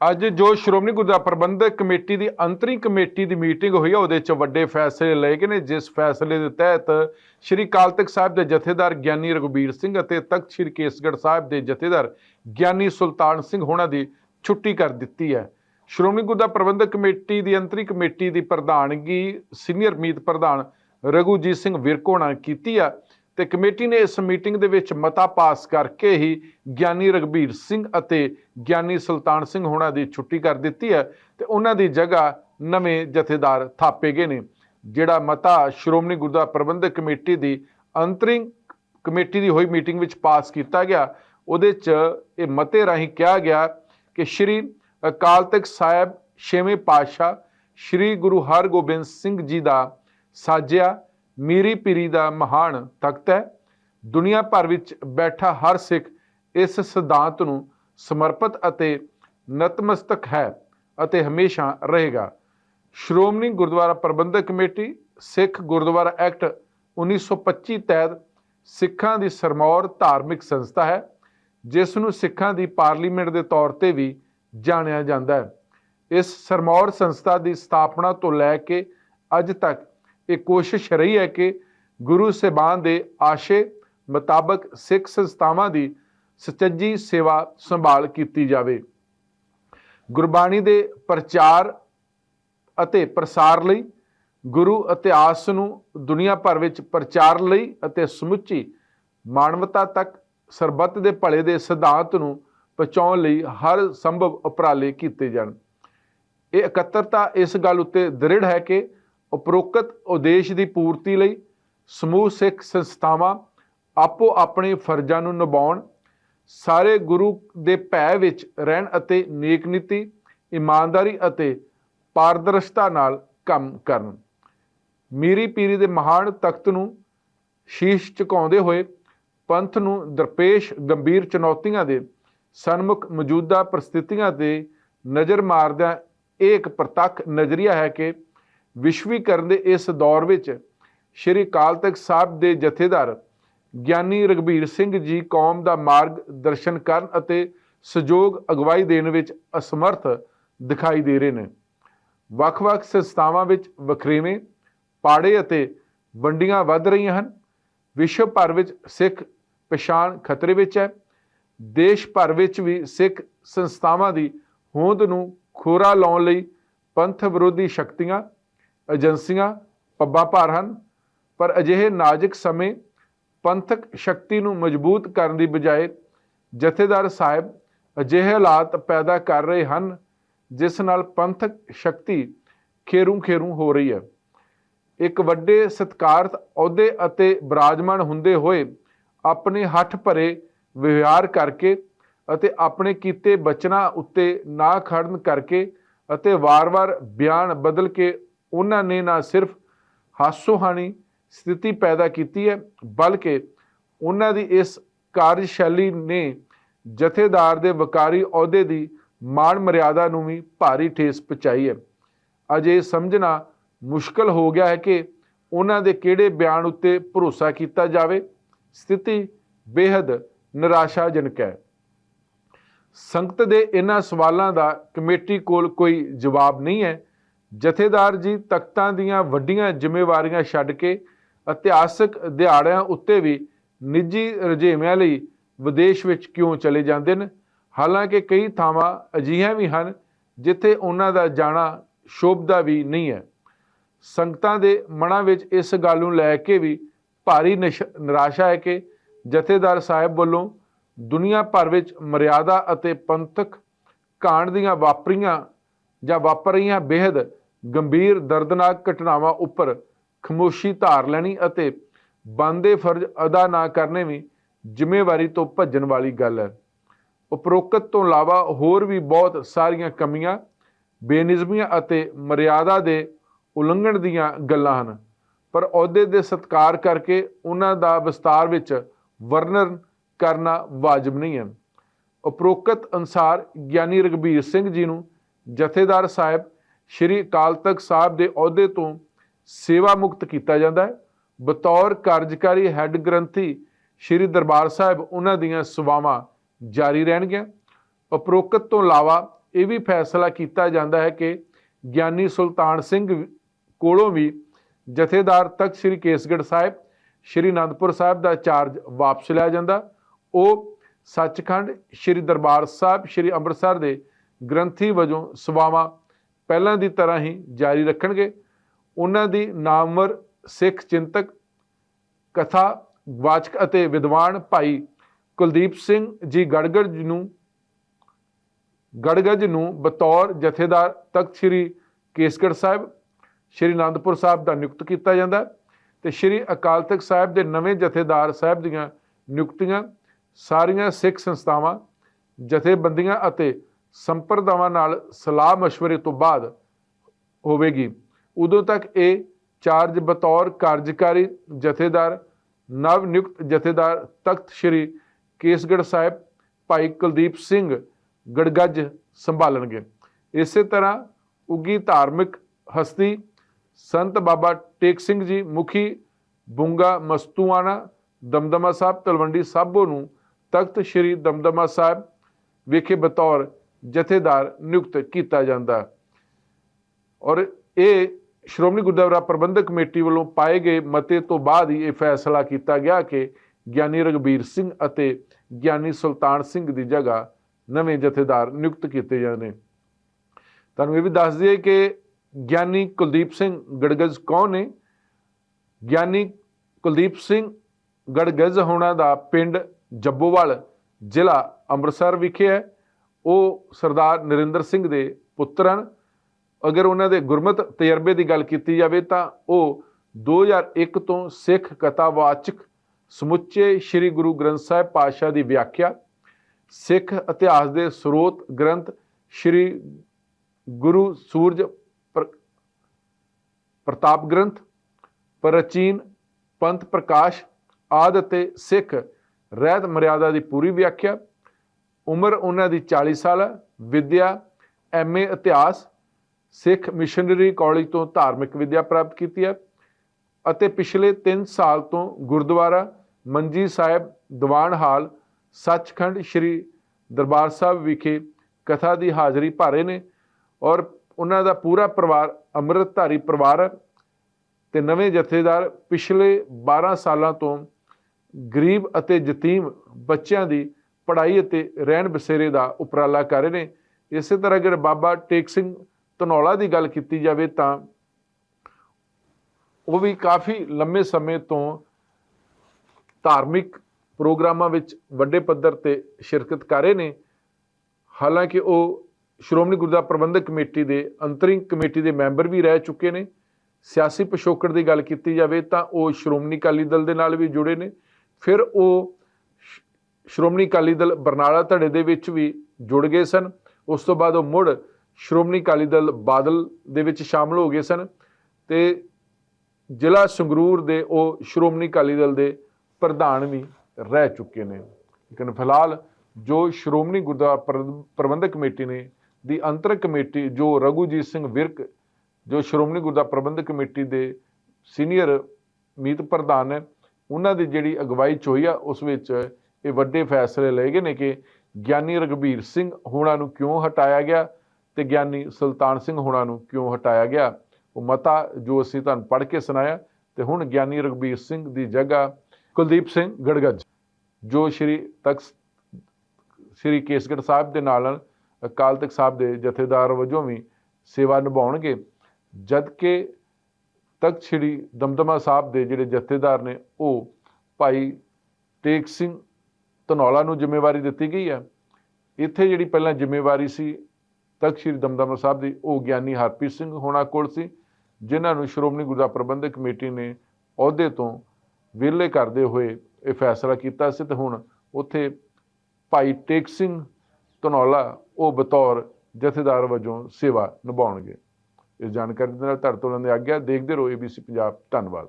ਅੱਜ ਜੋ ਸ਼੍ਰੋਮਣੀ ਗੁਰਦੁਆਰਾ ਪ੍ਰਬੰਧਕ ਕਮੇਟੀ ਦੀ ਅੰਤਰੀ ਕਮੇਟੀ ਦੀ ਮੀਟਿੰਗ ਹੋਈ ਹੈ ਉਹਦੇ ਚ ਵੱਡੇ ਫੈਸਲੇ ਲਏ ਗਏ ਨੇ, ਜਿਸ ਫੈਸਲੇ ਦੇ ਤਹਿਤ ਸ਼੍ਰੀ ਅਕਾਲ ਤਖਤ ਸਾਹਿਬ ਦੇ ਜਥੇਦਾਰ ਗਿਆਨੀ ਰਘੁਬੀਰ ਸਿੰਘ ਅਤੇ ਤਖਤ ਸ਼੍ਰੀ ਕੇਸਗੜ੍ਹ ਸਾਹਿਬ ਦੇ ਜਥੇਦਾਰ ਗਿਆਨੀ ਸੁਲਤਾਨ ਸਿੰਘ ਹੋਣਾ ਦੀ ਛੁੱਟੀ ਕਰ ਦਿੱਤੀ ਹੈ। ਸ਼੍ਰੋਮਣੀ ਗੁਰਦੁਆਰਾ ਪ੍ਰਬੰਧਕ ਕਮੇਟੀ ਦੀ ਅੰਤਰੀ ਕਮੇਟੀ ਦੀ ਪ੍ਰਧਾਨਗੀ ਸੀਨੀਅਰ ਮੀਤ ਪ੍ਰਧਾਨ ਰਘੂਜੀਤ ਸਿੰਘ ਵਿਰਕੋਣਾ ਕੀਤੀ ਆ। ਤੇ ਕਮੇਟੀ ਨੇ ਇਸ ਮੀਟਿੰਗ ਦੇ ਵਿੱਚ ਮਤਾ ਪਾਸ ਕਰਕੇ ਹੀ ਗਿਆਨੀ ਰਗਬੀਰ ਸਿੰਘ ਅਤੇ ਗਿਆਨੀ ਸੁਲਤਾਨ ਸਿੰਘ ਹੋਣਾ ਦੀ ਛੁੱਟੀ ਕਰ ਦਿੱਤੀ ਹੈ ਤੇ ਉਹਨਾਂ ਦੀ ਜਗ੍ਹਾ ਨਵੇਂ ਜਥੇਦਾਰ ਥਾਪੇ ਗਏ ਨੇ, ਜਿਹੜਾ ਮਤਾ ਸ਼੍ਰੋਮਣੀ ਗੁਰਦੁਆਰਾ ਪ੍ਰਬੰਧਕ ਕਮੇਟੀ ਦੀ ਅੰਤਰਿੰਗ ਕਮੇਟੀ ਦੀ ਹੋਈ ਮੀਟਿੰਗ ਵਿੱਚ ਪਾਸ ਕੀਤਾ ਗਿਆ। ਉਹਦੇ 'ਚ ਇਹ ਮਤੇ ਰਾਹੀਂ ਕਿਹਾ ਗਿਆ ਕਿ ਸ਼੍ਰੀ ਅਕਾਲ ਤਖਤ ਸਾਹਿਬ ਛੇਵੇਂ ਪਾਤਸ਼ਾਹ ਸ਼੍ਰੀ ਗੁਰੂ ਹਰਗੋਬਿੰਦ ਸਿੰਘ ਜੀ ਦਾ ਸਾਜਿਆ ਮੀਰੀ ਪੀਰੀ ਦਾ ਮਹਾਨ ਤਖਤ ਹੈ। ਦੁਨੀਆ ਭਰ ਵਿੱਚ ਬੈਠਾ ਹਰ ਸਿੱਖ ਇਸ ਸਿਧਾਂਤ ਨੂੰ ਸਮਰਪਿਤ ਅਤੇ ਨਤਮਸਤਕ ਹੈ ਅਤੇ ਹਮੇਸ਼ਾ ਰਹੇਗਾ। ਸ਼੍ਰੋਮਣੀ ਗੁਰਦੁਆਰਾ ਪ੍ਰਬੰਧਕ ਕਮੇਟੀ, ਸਿੱਖ ਗੁਰਦੁਆਰਾ ਐਕਟ 1925 ਤਹਿਤ ਸਿੱਖਾਂ ਦੀ ਸਰਮੌਰ ਧਾਰਮਿਕ ਸੰਸਥਾ ਹੈ, ਜਿਸ ਨੂੰ ਸਿੱਖਾਂ ਦੀ ਪਾਰਲੀਮੈਂਟ ਦੇ ਤੌਰ ਤੇ ਵੀ ਜਾਣਿਆ ਜਾਂਦਾ ਹੈ। ਇਸ ਸਰਮੌਰ ਸੰਸਥਾ ਦੀ ਸਥਾਪਨਾ ਤੋਂ ਲੈ ਕੇ ਅੱਜ ਤੱਕ ਇਹ ਕੋਸ਼ਿਸ਼ ਰਹੀ ਹੈ ਕਿ ਗੁਰੂ ਸਾਹਿਬਾਨ ਦੇ ਆਸ਼ੇ ਮੁਤਾਬਕ ਸਿੱਖ ਸੰਸਥਾਵਾਂ ਦੀ ਸਚੱਜੀ ਸੇਵਾ ਸੰਭਾਲ ਕੀਤੀ ਜਾਵੇ। ਗੁਰਬਾਣੀ ਦੇ ਪ੍ਰਚਾਰ ਅਤੇ ਪ੍ਰਸਾਰ ਲਈ, ਗੁਰੂ ਇਤਿਹਾਸ ਨੂੰ ਦੁਨੀਆ ਭਰ ਵਿੱਚ ਪ੍ਰਚਾਰ ਲਈ ਅਤੇ ਸਮੁੱਚੀ ਮਾਨਵਤਾ ਤੱਕ ਸਰਬੱਤ ਦੇ ਭਲੇ ਦੇ ਸਿਧਾਂਤ ਨੂੰ ਪਹੁੰਚਾਉਣ ਲਈ ਹਰ ਸੰਭਵ ਉਪਰਾਲੇ ਕੀਤੇ ਜਾਣ। ਇਹ ਇਕੱਤਰਤਾ ਇਸ ਗੱਲ ਉੱਤੇ ਦ੍ਰਿੜ ਹੈ ਕਿ ਉਪਰੋਕਤ ਉਦੇਸ਼ ਦੀ ਪੂਰਤੀ ਲਈ ਸਮੂਹ ਸਿੱਖ ਸੰਸਥਾਵਾਂ ਆਪੋ ਆਪਣੇ ਫਰਜ਼ਾਂ ਨੂੰ ਨਿਭਾਉਣ, ਸਾਰੇ ਗੁਰੂ ਦੇ ਭੈ ਵਿੱਚ ਰਹਿਣ ਅਤੇ ਨੇਕ ਨੀਤੀ, ਇਮਾਨਦਾਰੀ ਅਤੇ ਪਾਰਦਰਸ਼ਤਾ ਨਾਲ ਕੰਮ ਕਰਨ। ਮੀਰੀ ਪੀਰੀ ਦੇ ਮਹਾਨ ਤਖਤ ਨੂੰ ਸ਼ੀਸ਼ ਝੁਕਾਉਂਦੇ ਹੋਏ ਪੰਥ ਨੂੰ ਦਰਪੇਸ਼ ਗੰਭੀਰ ਚੁਣੌਤੀਆਂ ਦੇ ਸਨਮੁਖ ਮੌਜੂਦਾ ਪ੍ਰਸਥਿਤੀਆਂ ਤੇ ਨਜ਼ਰ ਮਾਰਦਿਆਂ ਇਹ ਇੱਕ ਪ੍ਰਤੱਖ ਨਜ਼ਰੀਆ ਹੈ ਕਿ ਵਿਸ਼ਵੀਕਰਨ ਦੇ ਇਸ ਦੌਰ ਵਿੱਚ ਸ਼੍ਰੀ ਅਕਾਲ ਤਖਤ ਸਾਹਿਬ ਦੇ ਜਥੇਦਾਰ ਗਿਆਨੀ ਰਗਬੀਰ ਸਿੰਘ ਜੀ ਕੌਮ ਦਾ ਮਾਰਗ ਦਰਸ਼ਨ ਕਰਨ ਅਤੇ ਸਹਿਯੋਗ ਅਗਵਾਈ ਦੇਣ ਵਿੱਚ ਅਸਮਰਥ ਦਿਖਾਈ ਦੇ ਰਹੇ ਨੇ। ਵੱਖ-ਵੱਖ ਸੰਸਥਾਵਾਂ ਵਿੱਚ ਵਖਰੇਵੇਂ, ਪਾੜੇ ਅਤੇ ਵੰਡੀਆਂ ਵੱਧ ਰਹੀਆਂ ਹਨ। ਵਿਸ਼ਵ ਭਰ ਵਿੱਚ ਸਿੱਖ ਪਛਾਣ ਖਤਰੇ ਵਿੱਚ ਹੈ। ਦੇਸ਼ ਭਰ ਵਿੱਚ ਵੀ ਸਿੱਖ ਸੰਸਥਾਵਾਂ ਦੀ ਹੋਂਦ ਨੂੰ ਖੋਰਾ ਲਾਉਣ ਲਈ ਪੰਥ ਵਿਰੋਧੀ ਸ਼ਕਤੀਆਂ ਏਜੰਸੀਆਂ ਪੱਬਾਂ ਭਾਰ ਹਨ, ਪਰ ਅਜਿਹੇ ਨਾਜ਼ੁਕ ਸਮੇਂ ਪੰਥਕ ਸ਼ਕਤੀ ਨੂੰ ਮਜ਼ਬੂਤ ਕਰਨ ਦੀ ਬਜਾਏ ਜਥੇਦਾਰ ਸਾਹਿਬ ਅਜਿਹੇ ਹਾਲਾਤ ਪੈਦਾ ਕਰ ਰਹੇ ਹਨ, ਜਿਸ ਨਾਲ ਪੰਥਕ ਸ਼ਕਤੀ ਖੇਰੂ ਖੇਰੂ ਹੋ ਰਹੀ ਹੈ। ਇੱਕ ਵੱਡੇ ਸਤਕਾਰਤ ਅਹੁਦੇ ਅਤੇ ਬਰਾਜਮਾਨ ਹੁੰਦੇ ਹੋਏ ਆਪਣੇ ਹੱਥ ਭਰੇ ਵਿਵਹਾਰ ਕਰਕੇ ਅਤੇ ਆਪਣੇ ਕੀਤੇ ਬਚਨਾਂ ਉੱਤੇ ਨਾ ਖੜਨ ਕਰਕੇ ਅਤੇ ਵਾਰ-ਵਾਰ ਬਿਆਨ ਬਦਲ ਕੇ ਉਹਨਾਂ ਨੇ ਨਾ ਸਿਰਫ ਹਾਸੋਹਾਣੀ ਸਥਿਤੀ ਪੈਦਾ ਕੀਤੀ ਹੈ, ਬਲਕਿ ਉਹਨਾਂ ਦੀ ਇਸ ਕਾਰਜਸ਼ੈਲੀ ਨੇ ਜਥੇਦਾਰ ਦੇ ਵਕਾਰੀ ਅਹੁਦੇ ਦੀ ਮਾਣ ਮਰਿਆਦਾ ਨੂੰ ਵੀ ਭਾਰੀ ਠੇਸ ਪਹੁੰਚਾਈ ਹੈ। ਅਜੇ ਸਮਝਣਾ ਮੁਸ਼ਕਲ ਹੋ ਗਿਆ ਹੈ ਕਿ ਉਹਨਾਂ ਦੇ ਕਿਹੜੇ ਬਿਆਨ ਉੱਤੇ ਭਰੋਸਾ ਕੀਤਾ ਜਾਵੇ। ਸਥਿਤੀ ਬੇहद ਨਿਰਾਸ਼ਾਜਨਕ ਹੈ। ਸੰਗਤ ਦੇ ਇਹਨਾਂ ਸਵਾਲਾਂ ਦਾ ਕਮੇਟੀ ਕੋਲ ਕੋਈ ਜਵਾਬ ਨਹੀਂ ਹੈ। ਜਥੇਦਾਰ ਜੀ ਤਖਤਾਂ ਦੀਆਂ ਵੱਡੀਆਂ ਜ਼ਿੰਮੇਵਾਰੀਆਂ ਛੱਡ ਕੇ ਇਤਿਹਾਸਕ ਦਿਹਾੜਿਆਂ ਉੱਤੇ ਵੀ ਨਿੱਜੀ ਰੁਝੇਵਿਆਂ ਲਈ ਵਿਦੇਸ਼ ਵਿੱਚ ਕਿਉਂ ਚਲੇ ਜਾਂਦੇ ਨੇ? ਹਾਲਾਂਕਿ ਕਈ ਥਾਵਾਂ ਅਜਿਹੀਆਂ ਵੀ ਹਨ ਜਿੱਥੇ ਉਹਨਾਂ ਦਾ ਜਾਣਾ ਸ਼ੋਭਦਾ ਵੀ ਨਹੀਂ ਹੈ। ਸੰਗਤਾਂ ਦੇ ਮਨਾਂ ਵਿੱਚ ਇਸ ਗੱਲ ਨੂੰ ਲੈ ਕੇ ਵੀ ਭਾਰੀ ਨਿਸ਼- ਨਿਰਾਸ਼ਾ ਹੈ ਕਿ ਜਥੇਦਾਰ ਸਾਹਿਬ ਵੱਲੋਂ ਦੁਨੀਆ ਭਰ ਵਿੱਚ ਮਰਿਆਦਾ ਅਤੇ ਪੰਥਕ ਕਾਂਡ ਦੀਆਂ ਵਾਪਰੀਆਂ ਜਾਂ ਵਾਪਰ ਰਹੀਆਂ ਬੇहद ਗੰਭੀਰ ਦਰਦਨਾਕ ਘਟਨਾਵਾਂ ਉੱਪਰ ਖਮੋਸ਼ੀ ਧਾਰ ਲੈਣੀ ਅਤੇ ਬੰਦੇ ਫਰਜ਼ ਅਦਾ ਨਾ ਕਰਨੇ ਵੀ ਜ਼ਿੰਮੇਵਾਰੀ ਤੋਂ ਭੱਜਣ ਵਾਲੀ ਗੱਲ ਹੈ। ਉਪਰੋਕਤ ਤੋਂ ਇਲਾਵਾ ਹੋਰ ਵੀ ਬਹੁਤ ਸਾਰੀਆਂ ਕਮੀਆਂ, ਬੇਨਿਜ਼ਮੀਆਂ ਅਤੇ ਮਰਿਆਦਾ ਦੇ ਉਲੰਘਣ ਦੀਆਂ ਗੱਲਾਂ ਹਨ। ਪਰ ਅਹੁਦੇ ਦੇ ਸਤਕਾਰ ਕਰਕੇ ਉਹਨਾਂ ਦਾ ਵਿਸਤਾਰ ਵਿੱਚ ਵਰਣਨ ਕਰਨਾ ਵਾਜਬ ਨਹੀਂ ਹੈ। ਉਪਰੋਕਤ ਅਨਸਾਰ ਗਿਆਨੀ ਰਗਬੀਰ ਸਿੰਘ ਜੀ ਨੂੰ ਜਥੇਦਾਰ ਸਾਹਿਬ ਸ਼੍ਰੀ ਅਕਾਲ ਤਖਤ ਸਾਹਿਬ ਦੇ ਅਹੁਦੇ ਤੋਂ ਸੇਵਾ ਮੁਕਤ ਕੀਤਾ ਜਾਂਦਾ ਹੈ। ਬਤੌਰ ਕਾਰਜਕਾਰੀ ਹੈੱਡ ਗ੍ਰੰਥੀ ਸ਼੍ਰੀ ਦਰਬਾਰ ਸਾਹਿਬ ਉਹਨਾਂ ਦੀਆਂ ਸੇਵਾਵਾਂ ਜਾਰੀ ਰਹਿਣਗੀਆਂ। ਉਪਰੋਕਤ ਤੋਂ ਇਲਾਵਾ ਇਹ ਵੀ ਫੈਸਲਾ ਕੀਤਾ ਜਾਂਦਾ ਹੈ ਕਿ ਗਿਆਨੀ ਸੁਲਤਾਨ ਸਿੰਘ ਕੋਲੋਂ ਵੀ ਜਥੇਦਾਰ ਤਖਤ ਸ੍ਰੀ ਕੇਸਗੜ੍ਹ ਸਾਹਿਬ, ਸ੍ਰੀ ਅਨੰਦਪੁਰ ਸਾਹਿਬ ਦਾ ਚਾਰਜ ਵਾਪਸ ਲਿਆ ਜਾਂਦਾ। ਉਹ ਸੱਚਖੰਡ ਸ੍ਰੀ ਦਰਬਾਰ ਸਾਹਿਬ, ਸ੍ਰੀ ਅੰਮ੍ਰਿਤਸਰ ਦੇ ਗ੍ਰੰਥੀ ਵਜੋਂ ਸੇਵਾਵਾਂ ਪਹਿਲਾਂ ਦੀ ਤਰ੍ਹਾਂ ਹੀ ਜਾਰੀ ਰੱਖਣਗੇ। ਉਹਨਾਂ ਦੀ ਨਾਮਵਰ ਸਿੱਖ ਚਿੰਤਕ, ਕਥਾ ਵਾਚਕ ਅਤੇ ਵਿਦਵਾਨ ਭਾਈ ਕੁਲਦੀਪ ਸਿੰਘ ਜੀ ਗੜਗੜ ਜੀ ਨੂੰ ਗੜਗੜ ਨੂੰ ਬਤੌਰ ਜਥੇਦਾਰ ਤਖਤ ਸ੍ਰੀ ਕੇਸਗੜ੍ਹ ਸਾਹਿਬ, ਸ੍ਰੀ ਅਨੰਦਪੁਰ ਸਾਹਿਬ ਦਾ ਨਿਯੁਕਤ ਕੀਤਾ ਜਾਂਦਾ ਹੈ ਤੇ ਸ੍ਰੀ ਅਕਾਲ ਤਖਤ ਸਾਹਿਬ ਦੇ ਨਵੇਂ ਜਥੇਦਾਰ ਸਾਹਿਬ ਦੀਆਂ ਨਿਯੁਕਤੀਆਂ ਸਾਰੀਆਂ ਸਿੱਖ ਸੰਸਥਾਵਾਂ, ਜਥੇਬੰਦੀਆਂ ਅਤੇ ਸੰਪਰਦਾਵਾਂ ਨਾਲ ਸਲਾਹ مشਵਰੇ ਤੋਂ ਬਾਅਦ ਹੋਵੇਗੀ। ਉਦੋਂ ਤੱਕ ਇਹ ਚਾਰਜ ਬਤੌਰ ਕਾਰਜਕਾਰੀ ਜਥੇਦਾਰ ਨਵ ਨਿਯੁਕਤ ਜਥੇਦਾਰ ਤਖਤ ਸ੍ਰੀ ਕੇਸਗੜ੍ਹ ਸਾਹਿਬ ਭਾਈ ਕੁਲਦੀਪ ਸਿੰਘ ਗੜਗੱਜ ਸੰਭਾਲਣਗੇ। ਇਸੇ ਤਰ੍ਹਾਂ ਉੱਗੀ ਧਾਰਮਿਕ ਹਸਤੀ ਸੰਤ ਬਾਬਾ ਟੇਕ ਸਿੰਘ ਜੀ, ਮੁਖੀ ਬੁੰਗਾ ਮਸਤੂਆਣਾ, ਦਮਦਮਾ ਸਾਹਿਬ, ਤਲਵੰਡੀ ਸਾਬੋ ਨੂੰ ਤਖਤ ਸ੍ਰੀ ਦਮਦਮਾ ਸਾਹਿਬ ਵਿਖੇ ਬਤੌਰ ਜਥੇਦਾਰ ਨਿਯੁਕਤ ਕੀਤਾ ਜਾਂਦਾ। ਔਰ ਇਹ ਸ਼੍ਰੋਮਣੀ ਗੁਰਦੁਆਰਾ ਪ੍ਰਬੰਧਕ ਕਮੇਟੀ ਵੱਲੋਂ ਪਾਏ ਗਏ ਮਤੇ ਤੋਂ ਬਾਅਦ ਹੀ ਇਹ ਫੈਸਲਾ ਕੀਤਾ ਗਿਆ ਕਿ ਗਿਆਨੀ ਰਗਬੀਰ ਸਿੰਘ ਅਤੇ ਗਿਆਨੀ ਸੁਲਤਾਨ ਸਿੰਘ ਦੀ ਜਗ੍ਹਾ ਨਵੇਂ ਜਥੇਦਾਰ ਨਿਯੁਕਤ ਕੀਤੇ ਜਾਂਦੇ ਤੁਹਾਨੂੰ ਇਹ ਵੀ ਦੱਸ ਦਈਏ ਕਿ ਗਿਆਨੀ ਕੁਲਦੀਪ ਸਿੰਘ ਗੜਗਜ਼ ਕੌਣ ਨੇ? ਗਿਆਨੀ ਕੁਲਦੀਪ ਸਿੰਘ ਗੜਗਜ਼ ਹੋਣਾ ਦਾ ਪਿੰਡ ਜੱਬੋਵਾਲ ਜ਼ਿਲ੍ਹਾ ਅੰਮ੍ਰਿਤਸਰ ਵਿਖੇ ਹੈ। ਉਹ ਸਰਦਾਰ ਨਰਿੰਦਰ ਸਿੰਘ ਦੇ ਪੁੱਤਰ ਹਨ। ਅਗਰ ਉਹਨਾਂ ਦੇ ਗੁਰਮਤ ਤਜਰਬੇ ਦੀ ਗੱਲ ਕੀਤੀ ਜਾਵੇ ਤਾਂ ਉਹ 2001 ਤੋਂ ਸਿੱਖ ਕਥਾਵਾਚਕ ਸਮੁੱਚੇ ਸ੍ਰੀ ਗੁਰੂ ਗ੍ਰੰਥ ਸਾਹਿਬ ਪਾਤਸ਼ਾਹ ਦੀ ਵਿਆਖਿਆ, ਸਿੱਖ ਇਤਿਹਾਸ ਦੇ ਸਰੋਤ ਗ੍ਰੰਥ ਸ੍ਰੀ ਗੁਰੂ ਸੂਰਜ ਪ੍ਰ- ਪ੍ਰਤਾਪ ਗ੍ਰੰਥ, ਪ੍ਰਾਚੀਨ ਪੰਥ ਪ੍ਰਕਾਸ਼ ਆਦਿ ਅਤੇ ਸਿੱਖ ਰਹਿਤ ਮਰਿਆਦਾ ਦੀ ਪੂਰੀ ਵਿਆਖਿਆ ਉਮਰ ਉਹਨਾਂ ਦੀ 40 ਸਾਲ ਹੈ ਵਿਦਿਆ ਐਮਏ ਇਤਿਹਾਸ, ਸਿੱਖ ਮਿਸ਼ਨਰੀ ਕਾਲਜ ਤੋਂ ਧਾਰਮਿਕ ਵਿਦਿਆ ਪ੍ਰਾਪਤ ਕੀਤੀ ਹੈ ਅਤੇ ਪਿਛਲੇ 3 ਸਾਲ ਤੋਂ ਗੁਰਦੁਆਰਾ, ਮੰਜੀ ਸਾਹਿਬ, ਦੀਵਾਨ ਹਾਲ, ਸੱਚਖੰਡ ਸ੍ਰੀ ਦਰਬਾਰ ਸਾਹਿਬ ਵਿਖੇ ਕਥਾ ਦੀ ਹਾਜ਼ਰੀ ਭਾਰੇ ਨੇ ਔਰ ਉਹਨਾਂ ਦਾ ਪੂਰਾ ਪਰਿਵਾਰ ਅੰਮ੍ਰਿਤਧਾਰੀ ਪਰਿਵਾਰ ਹੈ ਤੇ ਨਵੇਂ ਜਥੇਦਾਰ ਪਿਛਲੇ 12 ਸਾਲਾਂ ਤੋਂ ਗਰੀਬ ਅਤੇ ਯਤੀਮ ਬੱਚਿਆਂ ਦੀ ਪੜ੍ਹਾਈ ਅਤੇ ਰਹਿਣ ਬਸੇਰੇ ਦਾ ਉਪਰਾਲਾ ਕਰ ਰਹੇ ਨੇ। ਇਸੇ ਤਰ੍ਹਾਂ ਅਗਰ ਬਾਬਾ ਟੇਕ ਸਿੰਘ ਧਨੌਲਾ ਦੀ ਗੱਲ ਕੀਤੀ ਜਾਵੇ ਤਾਂ ਉਹ ਵੀ ਕਾਫੀ ਲੰਮੇ ਸਮੇਂ ਤੋਂ ਧਾਰਮਿਕ ਪ੍ਰੋਗਰਾਮਾਂ ਵਿੱਚ ਵੱਡੇ ਪੱਧਰ ਤੇ ਸ਼ਿਰਕਤ ਕਰ ਰਹੇ ਨੇ। ਹਾਲਾਂਕਿ ਉਹ ਸ਼੍ਰੋਮਣੀ ਗੁਰਦੁਆਰਾ ਪ੍ਰਬੰਧਕ ਕਮੇਟੀ ਦੇ ਅੰਤਰਿੰਗ ਕਮੇਟੀ ਦੇ ਮੈਂਬਰ ਵੀ ਰਹਿ ਚੁੱਕੇ ਨੇ। ਸਿਆਸੀ ਪਿਛੋਕੜ ਦੀ ਗੱਲ ਕੀਤੀ ਜਾਵੇ ਤਾਂ ਉਹ ਸ਼੍ਰੋਮਣੀ ਅਕਾਲੀ ਦਲ ਦੇ ਨਾਲ ਵੀ ਜੁੜੇ ਨੇ। ਫਿਰ ਉਹ ਸ਼੍ਰੋਮਣੀ ਅਕਾਲੀ ਦਲ ਬਰਨਾਲਾ ਧੜੇ ਦੇ ਵਿੱਚ ਵੀ ਜੁੜ ਗਏ ਸਨ। ਉਸ ਤੋਂ ਬਾਅਦ ਉਹ ਮੁੜ ਸ਼੍ਰੋਮਣੀ ਅਕਾਲੀ ਦਲ ਬਾਦਲ ਦੇ ਵਿੱਚ ਸ਼ਾਮਲ ਹੋ ਗਏ ਸਨ ਤੇ ਜ਼ਿਲ੍ਹਾ ਸੰਗਰੂਰ ਦੇ ਉਹ ਸ਼੍ਰੋਮਣੀ ਅਕਾਲੀ ਦਲ ਦੇ ਪ੍ਰਧਾਨ ਵੀ ਰਹਿ ਚੁੱਕੇ ਨੇ। ਲੇਕਿਨ ਫਿਲਹਾਲ ਜੋ ਸ਼੍ਰੋਮਣੀ ਗੁਰਦੁਆਰਾ ਪ੍ਰਬੰਧਕ ਕਮੇਟੀ ਨੇ ਦੀ ਅੰਤਰ ਕਮੇਟੀ, ਜੋ ਰਘੂਜੀਤ ਸਿੰਘ ਵਿਰਕ, ਜੋ ਸ਼੍ਰੋਮਣੀ ਗੁਰਦੁਆਰਾ ਪ੍ਰਬੰਧਕ ਕਮੇਟੀ ਦੇ ਸੀਨੀਅਰ ਮੀਤ ਪ੍ਰਧਾਨ ਨੇ, ਉਹਨਾਂ ਦੀ ਜਿਹੜੀ ਅਗਵਾਈ ਚ ਹੋਈ ਆ, ਉਸ ਵਿੱਚ ਇਹ ਵੱਡੇ ਫੈਸਲੇ ਲਏ ਗਏ ਨੇ ਕਿ ਗਿਆਨੀ ਰਗਬੀਰ ਸਿੰਘ ਹੋਣਾ ਨੂੰ ਕਿਉਂ ਹਟਾਇਆ ਗਿਆ ਤੇ ਗਿਆਨੀ ਸੁਲਤਾਨ ਸਿੰਘ ਹੋਣਾ ਨੂੰ ਕਿਉਂ ਹਟਾਇਆ ਗਿਆ? ਉਹ ਮਤਾ ਜੋ ਅਸੀਂ ਤੁਹਾਨੂੰ ਪੜ੍ਹ ਕੇ ਸੁਣਾਇਆ ਤੇ ਹੁਣ ਗਿਆਨੀ ਰਗਬੀਰ ਸਿੰਘ ਦੀ ਜਗ੍ਹਾ ਕੁਲਦੀਪ ਸਿੰਘ ਗੜਗੱਜ, ਜੋ ਸ਼੍ਰੀ ਤਖਤ ਸ਼੍ਰੀ ਕੇਸਗੜ੍ਹ ਸਾਹਿਬ ਦੇ ਨਾਲ ਨਾਲ ਅਕਾਲ ਤਖਤ ਸਾਹਿਬ ਦੇ ਜਥੇਦਾਰ ਵਜੋਂ ਵੀ ਸੇਵਾ ਨਿਭਾਉਣਗੇ ਜਦ ਕਿ ਤਖਤ ਸ੍ਰੀ ਦਮਦਮਾ ਸਾਹਿਬ ਦੇ ਜਿਹੜੇ ਜਥੇਦਾਰ ਨੇ ਉਹ ਭਾਈ ਟੇਕ ਸਿੰਘ ਧਨੌਲਾ ਨੂੰ ਜ਼ਿੰਮੇਵਾਰੀ ਦਿੱਤੀ ਗਈ ਹੈ। ਇੱਥੇ ਜਿਹੜੀ ਪਹਿਲਾਂ ਜ਼ਿੰਮੇਵਾਰੀ ਸੀ, ਤਖਤ ਸ੍ਰੀ ਦਮਦਮਾ ਸਾਹਿਬ ਦੀ, ਉਹ ਗਿਆਨੀ ਹਰਪ੍ਰੀਤ ਸਿੰਘ ਹੋਣਾ ਕੋਲ ਸੀ, ਜਿਨ੍ਹਾਂ ਨੂੰ ਸ਼੍ਰੋਮਣੀ ਗੁਰਦੁਆਰਾ ਪ੍ਰਬੰਧਕ ਕਮੇਟੀ ਨੇ ਅਹੁਦੇ ਤੋਂ ਵਿਹਲੇ ਕਰਦੇ ਹੋਏ ਇਹ ਫੈਸਲਾ ਕੀਤਾ ਸੀ ਤੇ ਹੁਣ ਉੱਥੇ ਭਾਈ ਟੇਕ ਸਿੰਘ ਧਨੌਲਾ, ਉਹ ਬਤੌਰ ਜਥੇਦਾਰ ਵਜੋਂ ਸੇਵਾ ਨਿਭਾਉਣਗੇ। ਇਸ ਜਾਣਕਾਰੀ ਦੇ ਨਾਲ ਧੜ ਤੋਂ ਲੈਂਦੇ ਆਗਿਆ, ਦੇਖਦੇ ਰਹੋ ABC ਪੰਜਾਬ। ਧੰਨਵਾਦ।